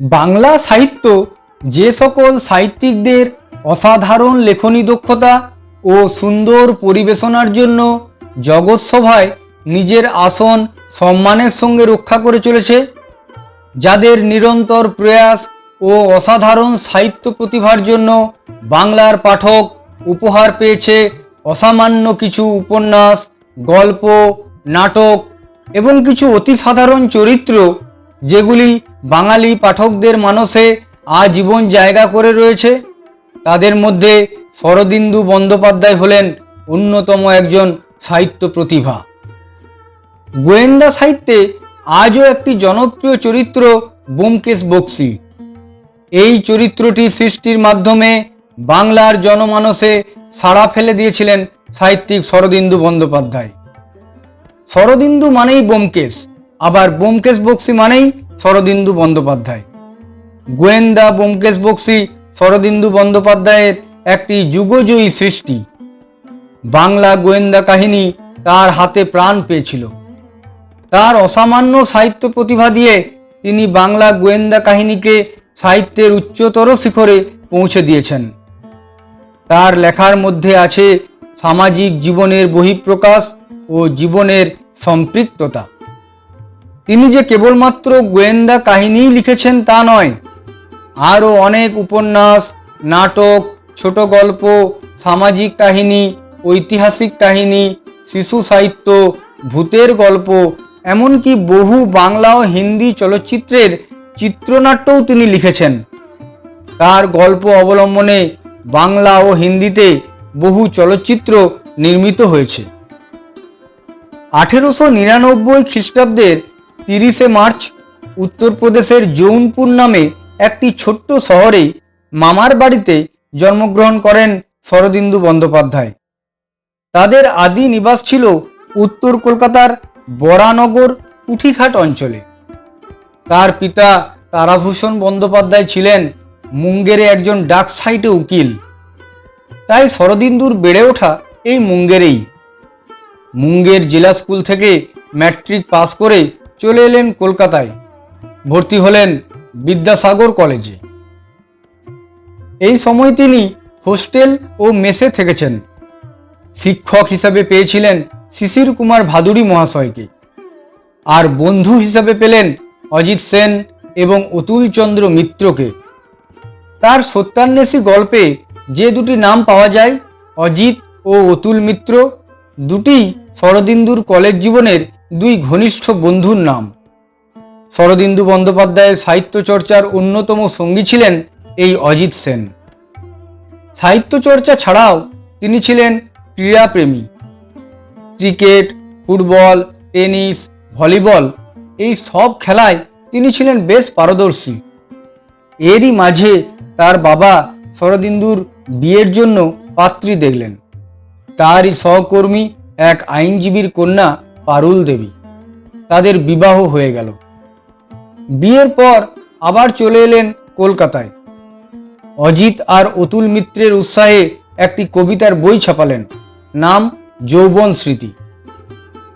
বাংলা সাহিত্য যে সকল সাহিত্যিকদের অসাধারণ লেখনী দক্ষতা ও সুন্দর পরিবেশনার জন্য জগৎসভায় নিজের আসন সম্মানের সঙ্গে রক্ষা করে চলেছে, যাদের নিরন্তর প্রয়াস ও অসাধারণ সাহিত্য প্রতিভার জন্য বাংলার পাঠক উপহার পেয়েছে অসামান্য কিছু উপন্যাস, গল্প, নাটক এবং কিছু অতি সাধারণ চরিত্র, যেগুলি বাঙালি পাঠকদের মানসে আজীবন জায়গা করে রয়েছে। তাদের মধ্যে শরদিন্দু বন্দ্যোপাধ্যায় হলেন অন্যতম একজন সাহিত্য প্রতিভা। গোয়েন্দা সাহিত্যে আজও একটি জনপ্রিয় চরিত্র ব্যোমকেশ বক্সী। এই চরিত্রটি সৃষ্টির মাধ্যমে বাংলার জনমানসে সাড়া ফেলে দিয়েছিলেন সাহিত্যিক শরদিন্দু বন্দ্যোপাধ্যায়। শরদিন্দু মানেই ব্যোমকেশ, আবার ব্যোমকেশ বক্সী মানেই শরদিন্দু বন্দ্যোপাধ্যায়। গোয়েন্দা ব্যোমকেশ বক্সী শরদিন্দু বন্দ্যোপাধ্যায়ের একটি যুগজয়ী সৃষ্টি। বাংলা গোয়েন্দা কাহিনী তার হাতে প্রাণ পেয়েছিল। তার অসামান্য সাহিত্য প্রতিভা দিয়ে তিনি বাংলা গোয়েন্দা কাহিনীকে সাহিত্যের উচ্চতর শিখরে পৌঁছে দিয়েছেন। তার লেখার মধ্যে আছে সামাজিক জীবনের বহিঃপ্রকাশ ও জীবনের সম্পৃক্ততা। তিনি যে কেবলমাত্র গোয়েন্দা কাহিনীই লিখেছেন তা নয়, আরও অনেক উপন্যাস, নাটক, ছোট গল্প, সামাজিক কাহিনী, ঐতিহাসিক কাহিনী, শিশু সাহিত্য, ভূতের গল্প, এমনকি বহু বাংলা ও হিন্দি চলচ্চিত্রের চিত্রনাট্যও তিনি লিখেছেন। তার গল্প অবলম্বনে বাংলা ও হিন্দিতে বহু চলচ্চিত্র নির্মিত হয়েছে। আঠেরোশো নিরানব্বই খ্রিস্টাব্দের তিরিশে মার্চ উত্তরপ্রদেশের জৌনপুর নামে একটি ছোট্ট শহরে মামার বাড়িতে জন্মগ্রহণ করেন শরদিন্দু বন্দ্যোপাধ্যায়। তাদের আদি নিবাস ছিল উত্তর কলকাতার বরানগর কুঠিঘাট অঞ্চলে। তার পিতা তারাভূষণ বন্দ্যোপাধ্যায় ছিলেন মুঙ্গেরে একজন ডাক সাইটে উকিল। তাই শরদিন্দুর বেড়ে ওঠা এই মুঙ্গেরেই। মুঙ্গের জেলা স্কুল থেকে ম্যাট্রিক পাস করে চলে এলেন কলকাতায়। ভর্তি হলেন বিদ্যাসাগর কলেজে। এই সময় তিনি হোস্টেল ও মেসে থেকেছেন। শিক্ষক হিসাবে পেয়েছিলেন শিশির কুমার ভাদুড়ি মহাশয়কে। আর বন্ধু হিসাবে পেলেন অজিত সেন এবং অতুলচন্দ্র মিত্রকে। তার সত্যান্বেষী গল্পে যে দুটি নাম পাওয়া যায়, অজিত ও অতুল মিত্র, দুটি শরদিন্দুর কলেজ জীবনের দুই ঘনিষ্ঠ বন্ধুর নাম। শরদিন্দু বন্দ্যোপাধ্যায়ের সাহিত্য চর্চার অন্যতম সঙ্গী ছিলেন এই অজিত সেন। সাহিত্য চর্চা ছাড়াও তিনি ছিলেন ক্রীড়াপ্রেমী। ক্রিকেট, ফুটবল, টেনিস, ভলিবল এই সব খেলায় তিনি ছিলেন বেশ পারদর্শী। এরই মাঝে তার বাবা শরদিন্দুর বিয়ের জন্য পাত্রী দেখলেন। তারই সহকর্মী এক আইনজীবীর কন্যা পারুল দেবী। তাদের বিবাহ হয়ে গেল। বিয়ের পর আবার চলে এলেন কলকাতায়। অজিত আর অতুল মিত্রের উৎসাহে একটি কবিতার বই ছাপালেন, নাম যৌবন স্মৃতি।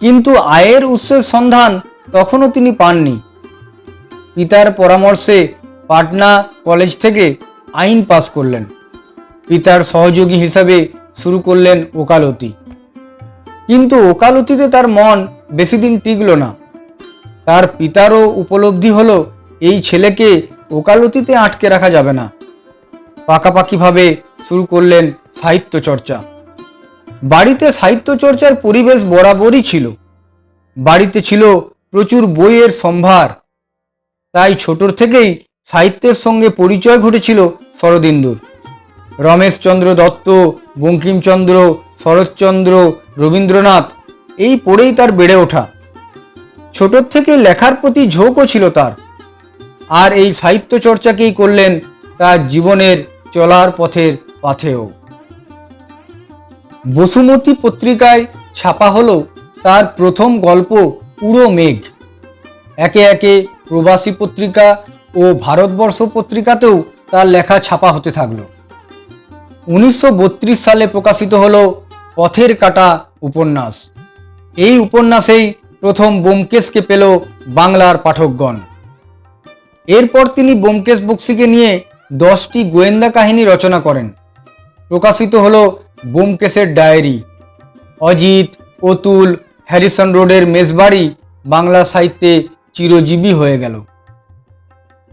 কিন্তু আয়ের উৎসের সন্ধান তখনও তিনি পাননি। পিতার পরামর্শে পাটনা কলেজ থেকে আইন পাস করলেন। পিতার সহযোগী হিসাবে শুরু করলেন ওকালতি। কিন্তু ওকালতিতে তার মন বেশি দিন টিকল না। তার পিতারও উপলব্ধি হলো, এই ছেলেকে ওকালতিতে আটকে রাখা যাবে না। পাকাপাকিভাবে শুরু করলেন সাহিত্য চর্চা। বাড়িতে সাহিত্য চর্চার পরিবেশ বরাবরই ছিল। বাড়িতে ছিল প্রচুর বইয়ের সম্ভার। তাই ছোটর থেকেই সাহিত্যের সঙ্গে পরিচয় ঘটেছিল শরদিন্দুর। রমেশচন্দ্র দত্ত, বঙ্কিমচন্দ্র শরৎচন্দ্র, রবীন্দ্রনাথ, এই পড়েই তার বেড়ে ওঠা। ছোটর থেকে লেখার প্রতি ঝোঁকও ছিল তার। আর এই সাহিত্য চর্চাকেই করলেন তার জীবনের চলার পথের পাথেও বসুমতী পত্রিকায় ছাপা হলো তার প্রথম গল্প উড়ো মেঘ। একে একে প্রবাসী পত্রিকা ও ভারতবর্ষ পত্রিকাতেও তার লেখা ছাপা হতে থাকল। উনিশশো বত্রিশ সালে প্রকাশিত হলো পথের কাটা উপন্যাস। এই উপন্যাসেই প্রথম ব্যোমকেশকে পেল বাংলার পাঠকগণ। এরপর তিনি ব্যোমকেশ বক্সিকে নিয়ে দশটি গোয়েন্দা কাহিনী রচনা করেন। প্রকাশিত হল ব্যোমকেশের ডায়েরি। অজিত, অতুল, হ্যারিসন রোডের মেজবাড়ি বাংলা সাহিত্যে চিরজীবী হয়ে গেল।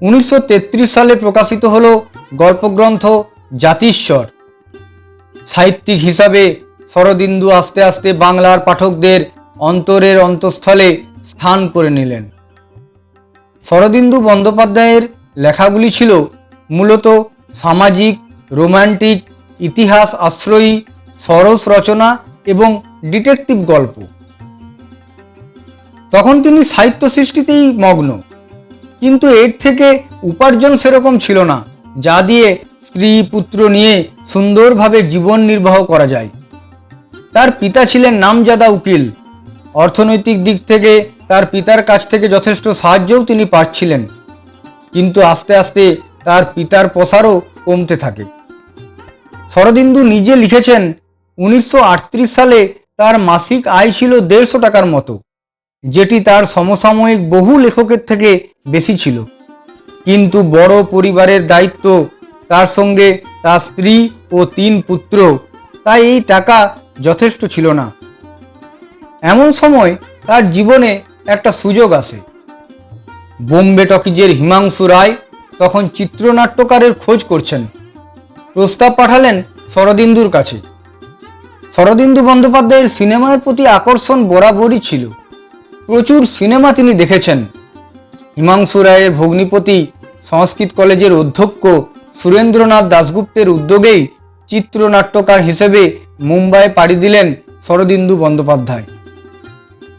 উনিশশো তেত্রিশ সালে প্রকাশিত হল গল্পগ্রন্থ জাতিস্বর। সাহিত্যিক হিসাবে শরদিন্দু আস্তে আস্তে বাংলার পাঠকদের অন্তরের অন্তঃস্থলে স্থান করে নিলেন। শরদিন্দু বন্দ্যোপাধ্যায়ের লেখাগুলি ছিল মূলত সামাজিক, রোমান্টিক, ইতিহাস আশ্রয়ী, সরস রচনা এবং ডিটেকটিভ গল্প। তখন তিনি সাহিত্য সৃষ্টিতেই মগ্ন। কিন্তু এর থেকে উপার্জন সেরকম ছিল না, যা দিয়ে স্ত্রী পুত্র নিয়ে সুন্দরভাবে জীবন নির্বাহ করা যায়। তার পিতা ছিলেন নামজাদা উকিল। অর্থনৈতিক দিক থেকে তার পিতার কাছ থেকে যথেষ্ট সাহায্যও তিনি পাচ্ছিলেন। কিন্তু আস্তে আস্তে তার পিতার প্রসারও কমতে থাকে। শরদিন্দু নিজে লিখেছেন, উনিশশো আটত্রিশ সালে তার মাসিক আয় ছিল দেড়শো টাকার মতো, যেটি তার সমসাময়িক বহু লেখকের থেকে বেশি ছিল। কিন্তু বড় পরিবারের দায়িত্ব তার সঙ্গে তার স্ত্রী ও তিন পুত্র, তাই এই টাকা যথেষ্ট ছিল না। এমন সময় তার জীবনে একটা সুযোগ আসে। বোম্বে টকিজের হিমাংশু রায় তখন চিত্রনাট্যকারের খোঁজ করছেন। প্রস্তাব পাঠালেন শরদিন্দুর কাছে। শরদিন্দু বন্দ্যোপাধ্যায়ের সিনেমার প্রতি আকর্ষণ বরাবরই ছিল। প্রচুর সিনেমা তিনি দেখেছেন। হিমাংশু রায়ের ভগ্নিপতি সংস্কৃত কলেজের অধ্যক্ষ সুরেন্দ্রনাথ দাশগুপ্তের উদ্যোগেই চিত্রনাট্যকার হিসেবে মুম্বাই পাড়ি দিলেন শরদিন্দু বন্দ্যোপাধ্যায়।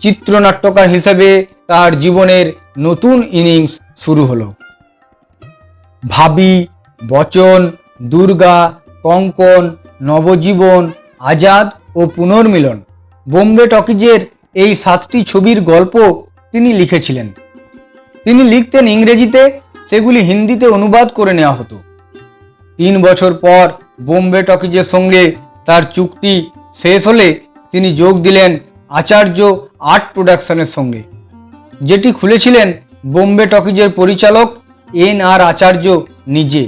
চিত্রনাট্যকার হিসেবে তার জীবনের নতুন ইনিংস শুরু হলো। ভাবি, বচন, দুর্গা, কঙ্কন, নবজীবন, আজাদ ও পুনর্মিলন বোম্বে টকিজের এই সাতটি ছবির গল্প তিনি লিখেছিলেন। তিনি লিখতেন ইংরেজিতে, সেগুলি হিন্দিতে অনুবাদ করে নেওয়া হতো। তিন বছর পর বোম্বে টকিজের সঙ্গে তার চুক্তি শেষ হলে তিনি যোগ দিলেন আচার্য আর্ট প্রোডাকশনের সঙ্গে। যেটি খুলেছিলেন বোম্বে টকিজের পরিচালক এন আর আচার্য নিজে।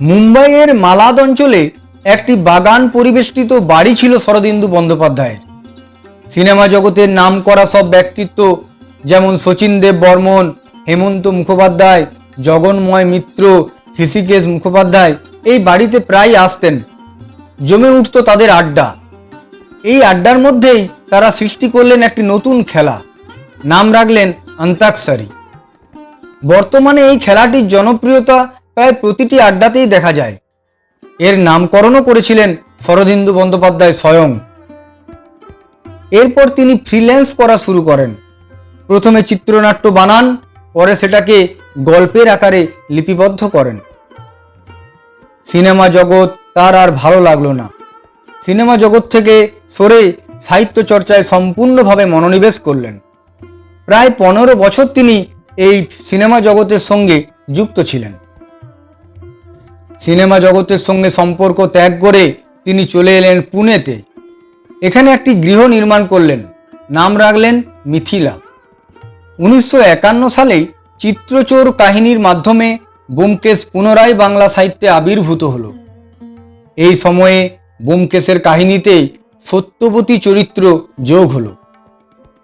মুম্বাইয়ের মালাদ অঞ্চলে একটি বাগান পরিবেষ্টিত বাড়ি ছিল শরদিন্দু বন্দ্যোপাধ্যায়ের। সিনেমা জগতের নাম করা সব ব্যক্তিত্ব যেমন শচীন দেব বর্মন, হেমন্ত মুখোপাধ্যায়, জগন্ময় মিত্র, হৃষিকেশ মুখোপাধ্যায় এই বাড়িতে প্রায় আসতেন। জমে উঠত তাদের আড্ডা। এই আড্ডার মধ্যেই তারা সৃষ্টি করলেন একটি নতুন খেলা, নাম রাখলেন অন্তাক্ষরী বর্তমানে এই খেলাটির জনপ্রিয়তা প্রায় প্রতিটি আড্ডাতেই দেখা যায়। এর নামকরণও করেছিলেন শরদিন্দু বন্দ্যোপাধ্যায় স্বয়ং। এরপর তিনি ফ্রিল্যান্স করা শুরু করেন। প্রথমে চিত্রনাট্য বানান, পরে সেটাকে গল্পের আকারে লিপিবদ্ধ করেন। সিনেমা জগৎ তার আর ভালো লাগল না। সিনেমা জগৎ থেকে সরে সাহিত্য চর্চায় সম্পূর্ণভাবে মনোনিবেশ করলেন। প্রায় পনেরো বছর তিনি এই সিনেমা জগতের সঙ্গে যুক্ত ছিলেন। সিনেমা জগতের সঙ্গে সম্পর্ক ত্যাগ করে তিনি চলে এলেন পুনেতে। এখানে একটি গৃহ নির্মাণ করলেন, নাম রাখলেন মিথিলা। উনিশশো একান্ন সালেই চিত্রচোর কাহিনীর মাধ্যমে ব্যোমকেশ পুনরায় বাংলা সাহিত্যে আবির্ভূত হল। এই সময়ে ব্যোমকেশের কাহিনীতে সত্যবতী চরিত্র যোগ হল।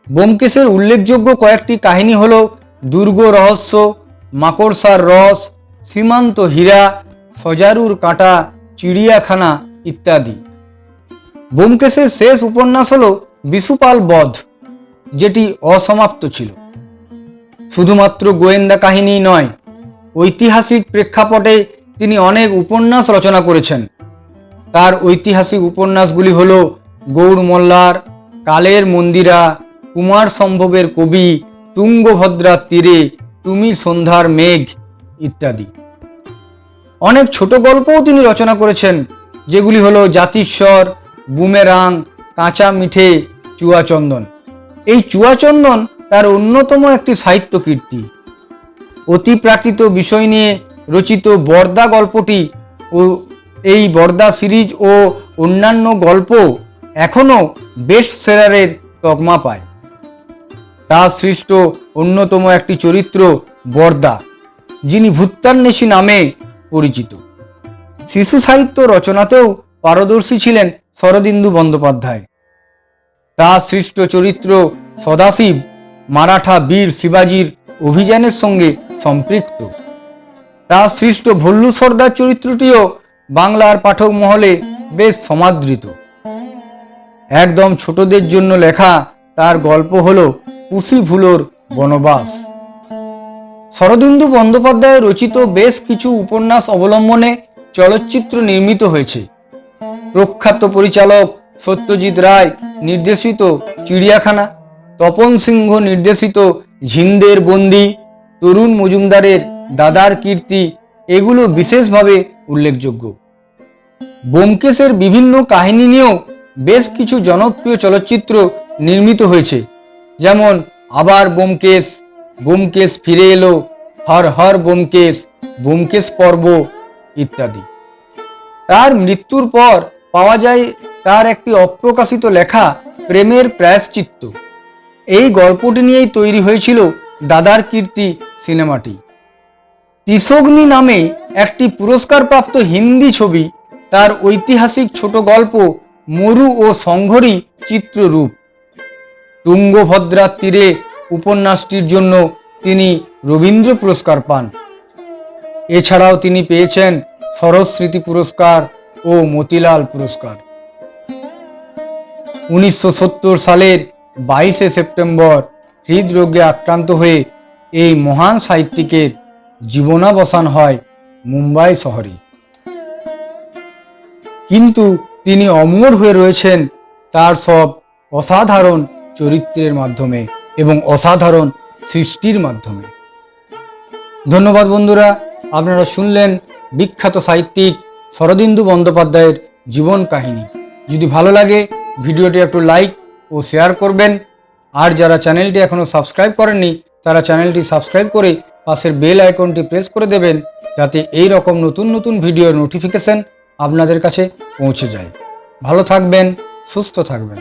ব্যোমকেশের উল্লেখযোগ্য কয়েকটি কাহিনী হল দুর্গ রহস্য, মাকড়সার রস, সীমান্ত হীরা, সজারুর কাঁটা, চিড়িয়াখানা ইত্যাদি। ব্যোমকেশের শেষ উপন্যাস হল বিশুপাল বধ, যেটি অসমাপ্ত ছিল। শুধুমাত্র গোয়েন্দা কাহিনী নয় ঐতিহাসিক প্রেক্ষাপটে তিনি অনেক উপন্যাস রচনা করেছেন। তার ঐতিহাসিক উপন্যাসগুলি হল গৌড় মোল্লার কালের মন্দিরা, কুমার সম্ভবের কবি তুঙ্গভদ্রার তীরে তুমি সন্ধ্যার মেঘ ইত্যাদি। অনেক ছোট গল্পও তিনি রচনা করেছেন, যেগুলি হলো জাতিস্বর, বুমেরাং, কাঁচা মিঠে, চুয়াচন্দন। এই চুয়াচন্দন তার অন্যতম একটি সাহিত্য কীর্তি। অতিপ্রাকৃত বিষয় নিয়ে রচিত বর্দা গল্পটি ও এই বর্দা সিরিজ ও অন্যান্য গল্প এখনও বেস্ট সেলারের তকমা পায়। তার সৃষ্ট অন্যতম একটি চরিত্র বর্দা, যিনি ভূত্তান্বেষী নামে পরিচিত। শিশু সাহিত্য রচনাতেও পারদর্শী ছিলেন শরদিন্দু বন্দ্যোপাধ্যায়। তার সৃষ্ট চরিত্র সদাশিব, মারাঠা বীর শিবাজির অভিযানের সঙ্গে সম্পৃক্ত। তার সৃষ্ট ভল্লু সর্দার চরিত্রটিও বাংলার পাঠক মহলে বেশ সমাদৃত। একদম ছোটদের জন্য লেখা তার গল্প হল পুষি ভুলোর বনবাস। শরদিন্দু বন্দ্যোপাধ্যায় রচিত বেশ কিছু উপন্যাস অবলম্বনে চলচ্চিত্র নির্মিত হয়েছে। প্রখ্যাত পরিচালক সত্যজিৎ রায় নির্দেশিত চিড়িয়াখানা, তপন সিংহ নির্দেশিত ঝিন্দের বন্দি তরুণ মজুমদারের দাদার কীর্তি এগুলো বিশেষভাবে উল্লেখযোগ্য। ব্যোমকেশের বিভিন্ন কাহিনী নিয়েও বেশ কিছু জনপ্রিয় চলচ্চিত্র নির্মিত হয়েছে। যেমন, আবার ব্যোমকেশ ব্যোমকেশ ফিরে এলো, হর হর ব্যোমকেশ ব্যোমকেশ পর্ব ইত্যাদি। তার মৃত্যুর পর পাওয়া যায় তার একটি অপ্রকাশিত লেখা, প্রেমের প্রায়শ্চিত্ত। এই গল্পটি নিয়েই তৈরি হয়েছিল দাদার কীর্তি সিনেমাটি। তিসগ্নি নামে একটি পুরস্কারপ্রাপ্ত হিন্দি ছবি, তার ঐতিহাসিক ছোট গল্প মরু ও সংঘরী চিত্ররূপ। তুঙ্গভদ্রার তীরে উপন্যাসটির জন্য তিনি রবীন্দ্র পুরস্কার পান। এছাড়াও তিনি পেয়েছেন সরস্মৃতি পুরস্কার ও মতিলাল পুরস্কার। উনিশশো সত্তর সালের বাইশে সেপ্টেম্বর হৃদরোগে আক্রান্ত হয়ে এই মহান সাহিত্যিকের জীবনাবসান হয় মুম্বাই শহরে। কিন্তু তিনি অমর হয়ে রয়েছেন তার সব অসাধারণ চরিত্রের মাধ্যমে এবং অসাধারণ সৃষ্টির মাধ্যমে। ধন্যবাদ বন্ধুরা, আপনারা শুনলেন বিখ্যাত সাহিত্যিক শরদিন্দু বন্দ্যোপাধ্যায়ের জীবন কাহিনী। যদি ভালো লাগে, ভিডিওটি একটু লাইক ও শেয়ার করবেন। আর যারা চ্যানেলটি এখনও সাবস্ক্রাইব করেননি, তারা চ্যানেলটি সাবস্ক্রাইব করে পাশের বেল আইকনটি প্রেস করে দেবেন, যাতে এই রকম নতুন নতুন ভিডিওর নোটিফিকেশন আপনাদের কাছে পৌঁছে যায়। ভালো থাকবেন, সুস্থ থাকবেন।